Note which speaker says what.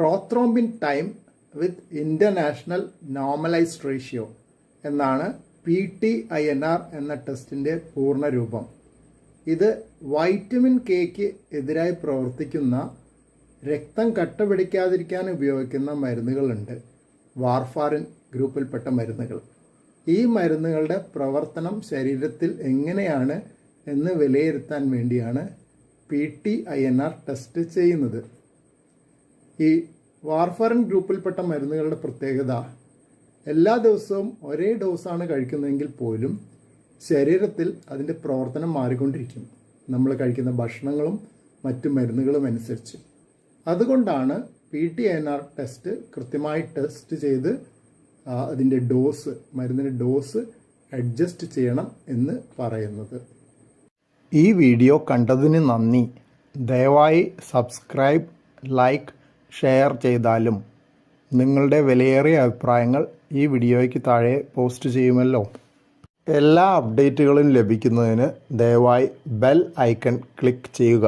Speaker 1: Prothrombin time with international normalised ratio എന്നാണ് P T I N R എന്ന ടെസ്റ്റിന്റെ പൂർണരൂപം ഇത് വൈറ്റമിൻ കെക്ക് എതിരായി പ്രവർത്തിക്കുന്ന രക്തം കട്ട പിടിക്കാതിരിക്കാൻ ഉപയോഗിക്കുന്ന മരുന്നുകളുണ്ട്. വാർഫാറിൻ ഗ്രൂപ്പിൽപ്പെട്ട മരുന്നുകൾ. ഈ മരുന്നുകളുടെ പ്രവർത്തനം ശരീരത്തിൽ എങ്ങനെയാണ് എന്ന് വിലയിരുത്താൻ വേണ്ടിയാണ് P T I N R test ചെയ്യുന്നത്. ഈ വാർഫറിൻ ഗ്രൂപ്പിൽപ്പെട്ട മരുന്നുകളുടെ പ്രത്യേകത എല്ലാ ദിവസവും ഒരേ ഡോസാണ് കഴിക്കുന്നതെങ്കിൽ പോലും ശരീരത്തിൽ അതിന്റെ പ്രവർത്തനം മാറിക്കൊണ്ടിരിക്കും. നമ്മൾ കഴിക്കുന്ന ഭക്ഷണങ്ങളും മറ്റു മരുന്നുകളും അനുസരിച്ച്. അതുകൊണ്ടാണ് P T N R test കൃത്യമായി ടെസ്റ്റ് ചെയ്ത് അതിന്റെ ഡോസ് മരുന്നിന്റെ ഡോസ് അഡ്ജസ്റ്റ് ചെയ്യണം എന്ന് പറയുന്നത്. ഈ വീഡിയോ കണ്ടതിന് നന്ദി. ദയവായി സബ്സ്ക്രൈബ് ലൈക്ക് ഷെയർ ചെയ്താലും നിങ്ങളുടെ വിലയേറിയ അഭിപ്രായങ്ങൾ ഈ വീഡിയോയ്ക്ക് താഴെ പോസ്റ്റ് ചെയ്യുമല്ലോ. എല്ലാ അപ്ഡേറ്റുകളും ലഭിക്കുന്നതിന് ദയവായി ബെൽ ഐക്കൺ ക്ലിക്ക് ചെയ്യുക.